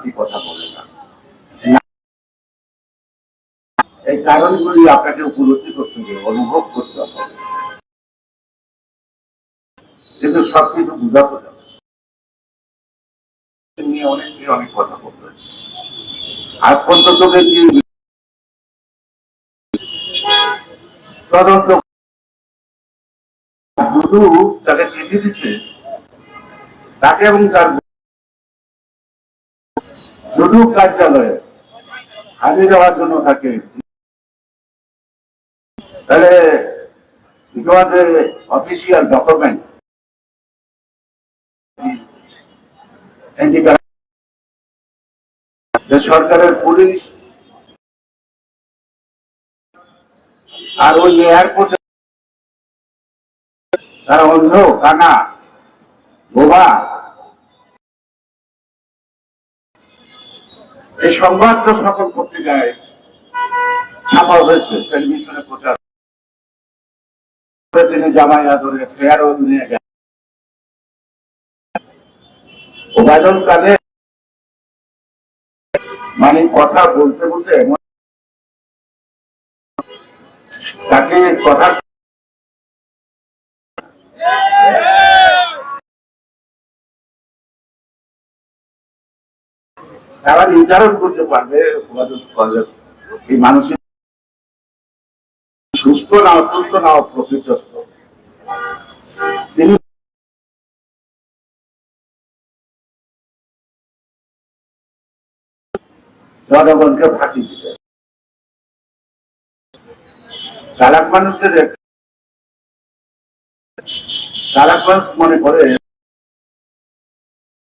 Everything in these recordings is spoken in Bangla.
ফাঁকি কথা বলে না। এই কারণগুলি আপনাকে উপলব্ধি করতে হবে অনুভব করতে হবে। কিন্তু সবকিছু বুঝাতে যাবে তাকে চিঠি দিচ্ছে তাকে এবং তার শুধু কার্যালয়ে হাজির হওয়ার জন্য তাকে তাহলে official document. যে সরকারের পুলিশ আর ওই এয়ারপোর্টে তারা অন্ধ কানা বোবা এই সংবাদ তো সকল পত্রিকায় ছাপা হয়েছে টেলিভিশনে প্রচার। তিনি জামাই আদরে ফেয়ারও নিয়ে গেছেন ওবায়দুল কাদের মানে কথা বলতে বলতে তাকে কথা তারা নির্ধারণ করতে পারবে এই মানুষের সুস্থ না অসুস্থ না জনগণকে ফাঁকি দিতে চালাক মানুষের চালাক মানুষ মনে করে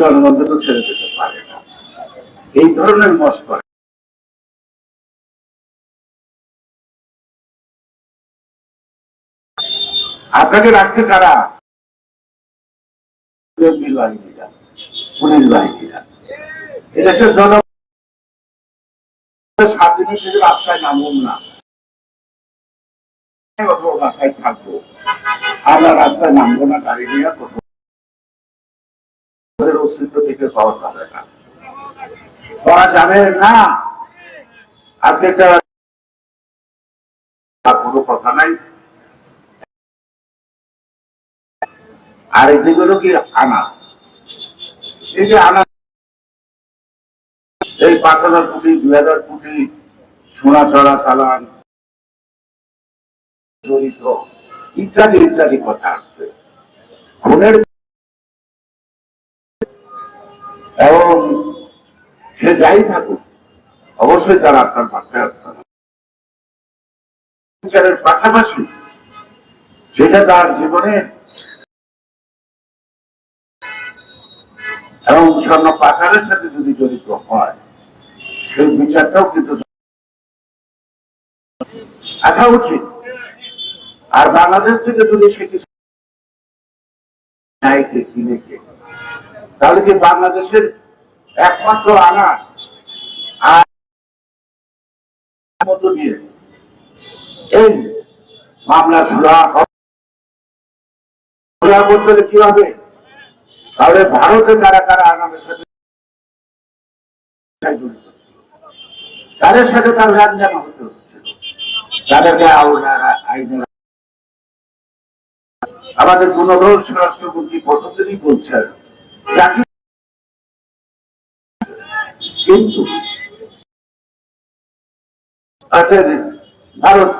জনগণকে তো ছেড়ে দিতে পারি না। এই ধরনের মস্করা আপনাকে রাখছে কারা? পুলিশ বাহিনীরা। এদেশের জন রাস্তায় নামুন না। থাকব। আমরা রাস্তায় নামবো না, গাড়ি নিয়ে ওদের অস্তিত্ব না। আজকে আর একদিকে কি আনা? এই যে আনা, এই পাঁচ হাজার কোটি, দুই হাজার কোটি সোনা চড়া চালান, জড়িত ইত্যাদি ইত্যাদি কথা আসছে। খুনের এবং সে যাই থাকুক অবশ্যই তারা আপনার পাশে বিচারের পাশাপাশি যেটা তার জীবনে এবং স্বর্ণ পাচারের সাথে যদি জড়িত হয় সেই বিচারটাও কিন্তু আসা উচিত। আর বাংলাদেশ থেকে যদি সে কিছু কিনে কে, তাহলে কি বাংলাদেশের একমাত্র আনা আর মধ্য দিয়ে এই মামলা কি হবে? তাহলে কারা কারা সাথে তাদের সাথে তার লেনদেন হতে তাদেরকে আমাদের গুণধর স্বরাষ্ট্রমন্ত্রী প্রথমদিনই বলছেন যাকে কিন্তু তাদের ভারত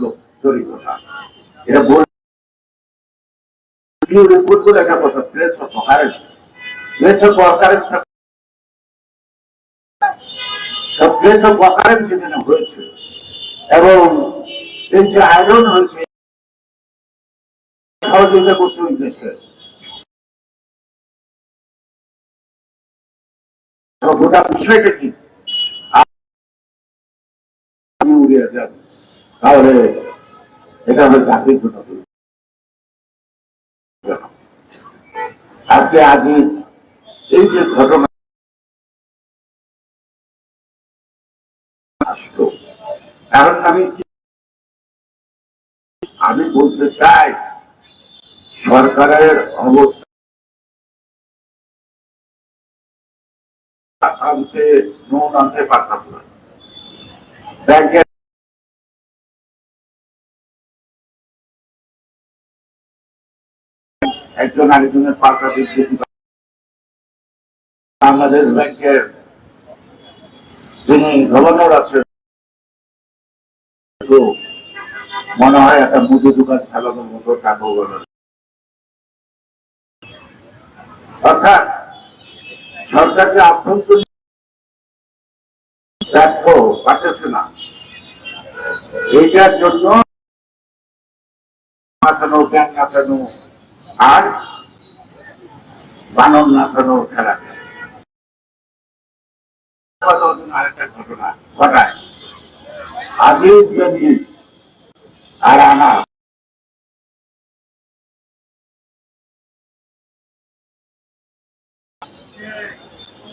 লোক জড়িত না এটা বল রিপোর্ট করে একটা কথা place of occurrence place of occurrence place of occurrence যেখানে হয়েছে, এবং এই যে আয়রন হয়েছে সহযোগিতা করছে তো গোটা বিষয়টা কি তাহলে এটা জাতির জন্য আজকে আজি এই যে ঘটনা কারণ আমি আমি বলতে চাই, সরকারের অবস্থা আনতে নুন আনতে পারতাম একজন আরেকজনের পাল্টা বিবৃতি বাংলাদেশ ব্যাংকের যিনি গভর্নর আছেন মনে হয় একটা মুদি দোকান চালানোর মতো টাকা অর্থাৎ সরকারকে আভ্যন্তরীণ না। এইটার জন্য নাচানো আর বানর নাচানো খেলা। ঘটনা ঘটায়। আর আনা।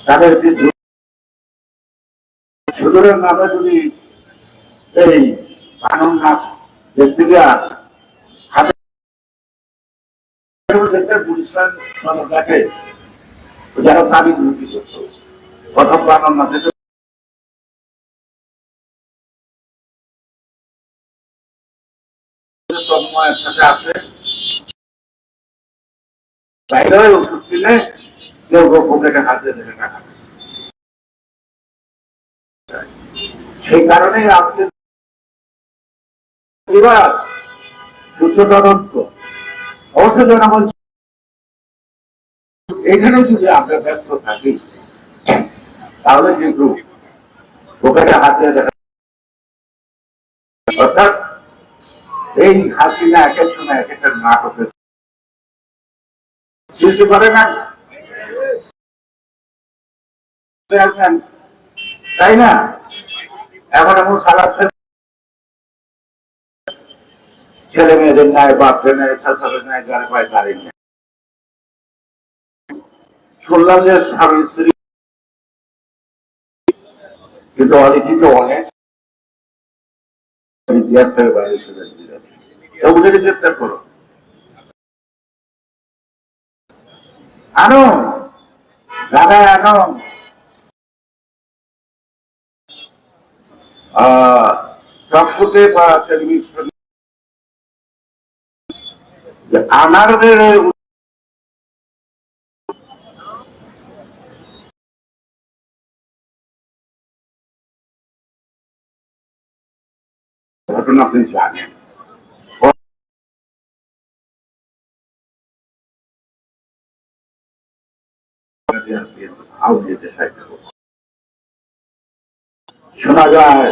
তাদের কিন্তু সুদূরের নামে যদি এই আনন্দ নাচ দেখতে গিয়া যারা দাবি বাইরে ওষুধ দিলে কেউ কেউ হাত দেখে টাকা সেই কারণেই আজকে এবার তদন্ত অবশ্য যদি আমরা ব্যস্ত থাকি, তাহলে কিন্তু পকেটে হাত দেখা অর্থাৎ এই হাসিনা এক এক সময় এক একটা নাটকের সৃষ্টি করে না তাই না? এখন এমন সারা ছেলে মেয়েদের নাই বাপরে নেয় ছাত্রে নেয় গাড়ি পায়, গাড়ি নেয়। শুনলাম যে স্বামী স্ত্রী কিন্তু অলিখিত অনেক ইতিহাস থেকে বাইরে চলে দিলেন গ্রেপ্তার করো। আনো। ঢাকায় আনো। টকশোতে বা টেলিভিশন আনারদের ঘটনা আপনি জানেন। শোনা যায়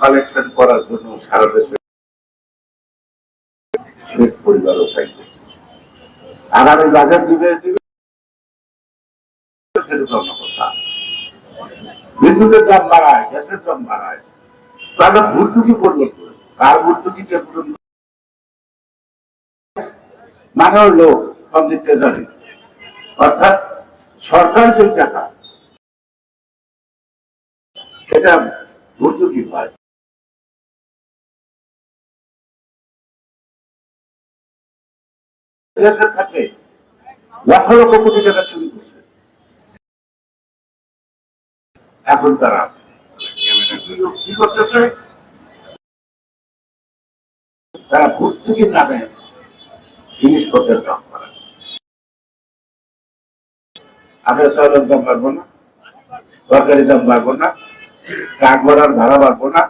কালেকশন করার জন্য সারা দেশে শেখ পরিবারও চাইবে আগামী বাজার দিবে দিবে, সেটা কথা। বিদ্যুতের দাম বাড়ায়, গ্যাসের দাম বাড়ায়। তাহলে ভর্তুকি পরিবর্তন করে। কার ভর্তুকি, কে পূরণ মানে হলো পাবলিক ট্রেজারি অর্থাৎ সরকার যে টাকা, সেটা ভর্তুকি পায়। দেশের লক্ষ কোটি টাকা চুরি করছে। এখন তারা কি করতেছে? তারা জিনিসপত্রের দাম আমরা চাউলের দাম বাড়বো না তরকারি দাম বাড়বো না ট্রাক ভরার ভাড়া বাড়বো না।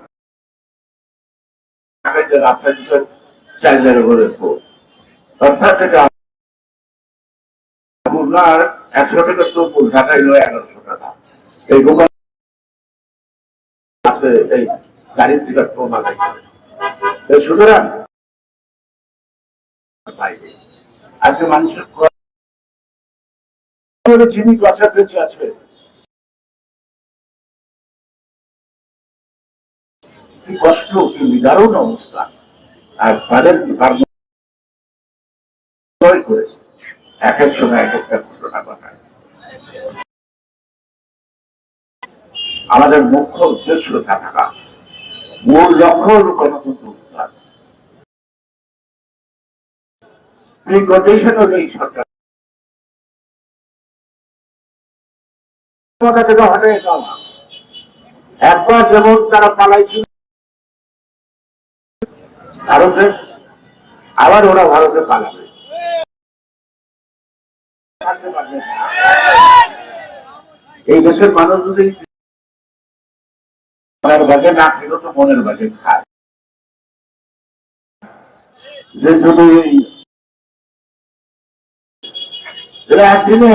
টাকা যে রাস্তা দিতে চার হাজার করে। অর্থাৎ এটা আপনার একশো টাকা চব্বুল ঢাকায় নয়, এগারোশো টাকা। এই গোপাল আছে, এই কমা এই সুতরাং আজকে মানুষের যিনি কথা বেঁচে আছে কষ্ট, কি নিদারুণ অবস্থা। আর তাদের কর্ম করে এক এক সময় এক একটা ঘটনা ঘটায়। আমাদের মুখ্য উদ্দেশ্য থাকা। মূল লক্ষ্য হল গণতন্ত্র উদ্ধার। সরকার। ক্ষমতা থেকে হটে যাওয়া একবার যেমন তারা পালাইছিল, ভারতে আবার ওরা ভারতে পালাবে। এই দেশের মানুষ যদি যে একদিনে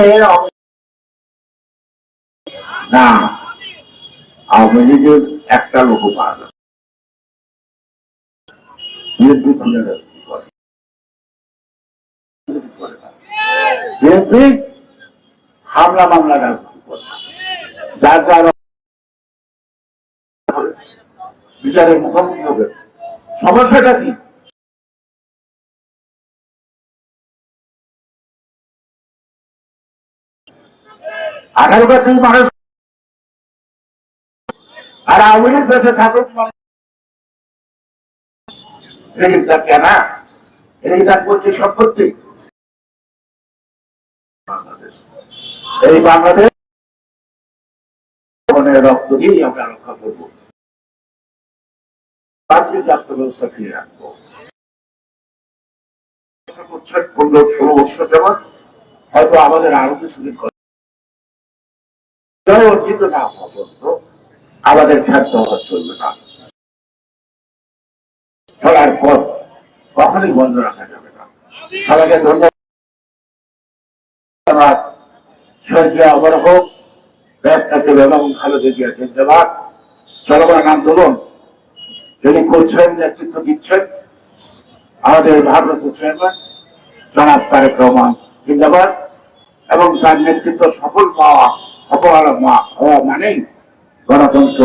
না আওয়ামী লীগের একটা লোক পাওয়া যাবে বিএনপি হামলা মামলা রাজনীতি যার যার বিচারের মুখোমুখি হবে। সমস্যাটা কি? আঠারো বছর মানুষ আর আওয়ামী লীগ বেঁচে থাকুক তার কেনা এটা কি তার পৈতৃক সম্পত্তি বাংলাদেশ এই বাংলাদেশ রক্ত দিয়েই আমরা রক্ষা করব। তান্ত্রিক রাষ্ট্র ব্যবস্থা ফিরে রাখব পনেরো ষোলো হয়তো আমাদের আরও কিছুদিন জয় না কখনই বন্ধ রাখা যাবে না। সবাইকে ধন্যবাদ। সহ্য অমর হোক ব্যস্তাকে এবং ভালো দেখিয়া জিন্দাবাদ চলমান আন্দোলন। যিনি করছেন, নেতৃত্ব দিচ্ছেন, আমাদের ভারত চেয়ারম্যান জনাব তারেক রহমান, জিন্দাবাদ। এবং তার নেতৃত্ব সফল পাওয়া হওয়া মানেই গণতন্ত্র।